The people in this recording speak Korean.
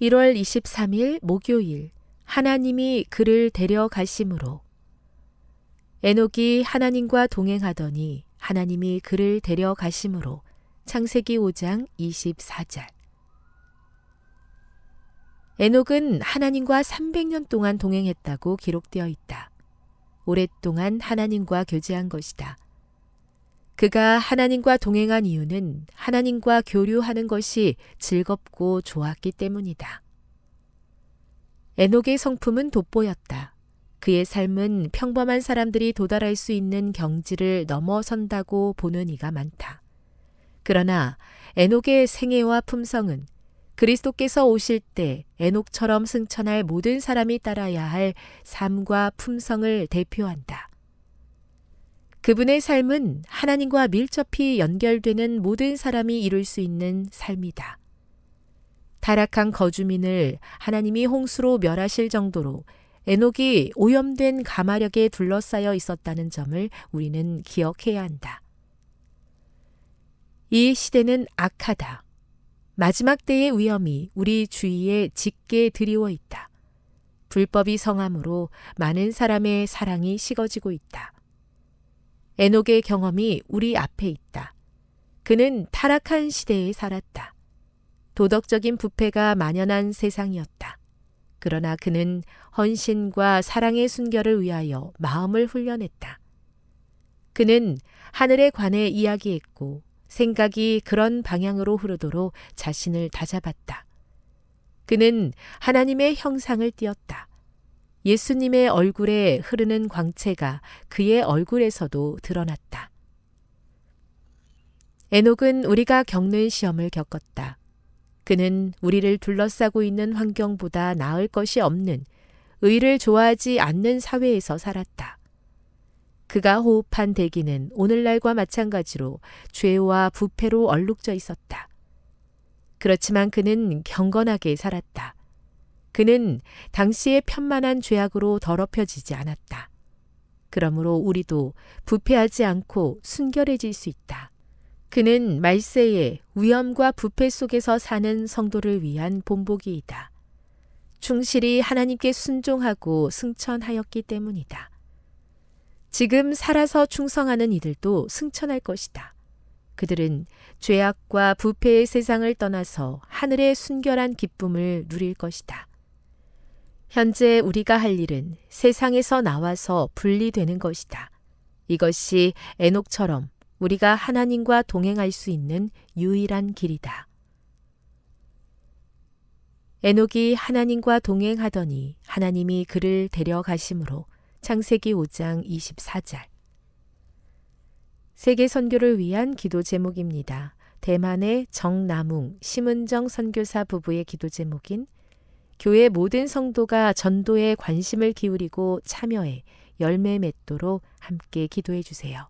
1월 23일 목요일 하나님이 그를 데려가심으로 에녹이 하나님과 동행하더니 하나님이 그를 데려가심으로 창세기 5장 24절 에녹은 하나님과 300년 동안 동행했다고 기록되어 있다. 오랫동안 하나님과 교제한 것이다. 그가 하나님과 동행한 이유는 하나님과 교류하는 것이 즐겁고 좋았기 때문이다. 에녹의 성품은 돋보였다. 그의 삶은 평범한 사람들이 도달할 수 있는 경지를 넘어선다고 보는 이가 많다. 그러나 에녹의 생애와 품성은 그리스도께서 오실 때 에녹처럼 승천할 모든 사람이 따라야 할 삶과 품성을 대표한다. 그분의 삶은 하나님과 밀접히 연결되는 모든 사람이 이룰 수 있는 삶이다. 타락한 거주민을 하나님이 홍수로 멸하실 정도로 에녹이 오염된 가마력에 둘러싸여 있었다는 점을 우리는 기억해야 한다. 이 시대는 악하다. 마지막 때의 위험이 우리 주위에 짙게 드리워 있다. 불법이 성함으로 많은 사람의 사랑이 식어지고 있다. 에녹의 경험이 우리 앞에 있다. 그는 타락한 시대에 살았다. 도덕적인 부패가 만연한 세상이었다. 그러나 그는 헌신과 사랑의 순결을 위하여 마음을 훈련했다. 그는 하늘에 관해 이야기했고 생각이 그런 방향으로 흐르도록 자신을 다잡았다. 그는 하나님의 형상을 띄었다. 예수님의 얼굴에 흐르는 광채가 그의 얼굴에서도 드러났다. 에녹은 우리가 겪는 시험을 겪었다. 그는 우리를 둘러싸고 있는 환경보다 나을 것이 없는 의를 좋아하지 않는 사회에서 살았다. 그가 호흡한 대기는 오늘날과 마찬가지로 죄와 부패로 얼룩져 있었다. 그렇지만 그는 경건하게 살았다. 그는 당시의 편만한 죄악으로 더럽혀지지 않았다. 그러므로 우리도 부패하지 않고 순결해질 수 있다. 그는 말세에 위험과 부패 속에서 사는 성도를 위한 본보기이다. 충실히 하나님께 순종하고 승천하였기 때문이다. 지금 살아서 충성하는 이들도 승천할 것이다. 그들은 죄악과 부패의 세상을 떠나서 하늘의 순결한 기쁨을 누릴 것이다. 현재 우리가 할 일은 세상에서 나와서 분리되는 것이다. 이것이 에녹처럼 우리가 하나님과 동행할 수 있는 유일한 길이다. 에녹이 하나님과 동행하더니 하나님이 그를 데려가심으로 창세기 5장 24절. 세계 선교를 위한 기도 제목입니다. 대만의 정남웅, 심은정 선교사 부부의 기도 제목인 교회 모든 성도가 전도에 관심을 기울이고 참여해 열매 맺도록 함께 기도해 주세요.